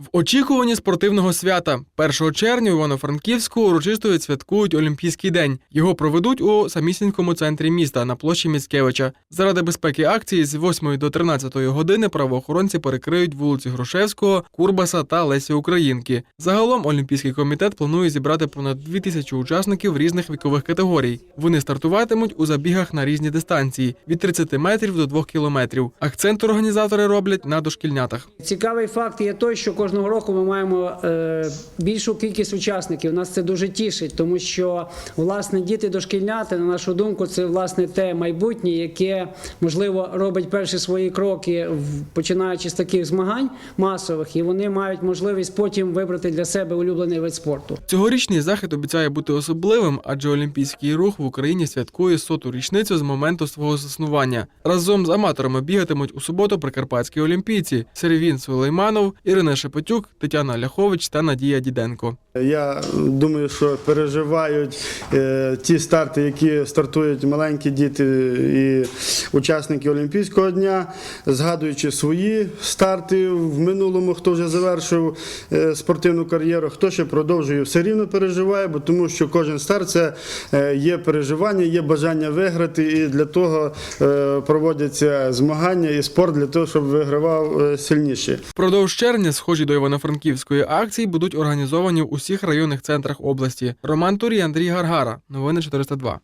В очікуванні спортивного свята 1 червня у Івано-Франківську урочисто відсвяткують Олімпійський день. Його проведуть у самісінькому центрі міста на площі Міцкевича. Заради безпеки акції з 8 до 13 години правоохоронці перекриють вулиці Грушевського, Курбаса та Лесі Українки. Загалом Олімпійський комітет планує зібрати понад 2 тисячі учасників різних вікових категорій. Вони стартуватимуть у забігах на різні дистанції від 30 метрів до 2 кілометрів. Акцент організатори роблять на дошкільнятах. Цікавий факт є той, що кожного року ми маємо е, більшу кількість учасників. Нас це дуже тішить, тому що власне діти дошкільняти, на нашу думку, це власне те майбутнє, яке можливо робить перші свої кроки, починаючи з таких змагань масових, і вони мають можливість потім вибрати для себе улюблений вид спорту. Цьогорічний захід обіцяє бути особливим, адже олімпійський рух в Україні святкує соту річницю з моменту свого заснування. Разом з аматорами бігатимуть у суботу прикарпатські олімпійці Серевін Сулейманов, Ірина Шепетюк, Тетяна Ляхович та Надія Діденко. Я думаю, що переживають е, ті старти, які стартують маленькі діти і учасники Олімпійського дня, згадуючи свої старти в минулому, хто вже завершив е, спортивну кар'єру, хто ще продовжує, все рівно переживає, бо тому що кожен старт це е, є переживання, є бажання виграти, і для того проводяться змагання і спорт для того, щоб вигравав сильніший. Впродовж червня схожі до Івано-Франківської акції будуть організовані в усіх районних центрах області. Роман Турій, Андрій Гаргара. Новини 402.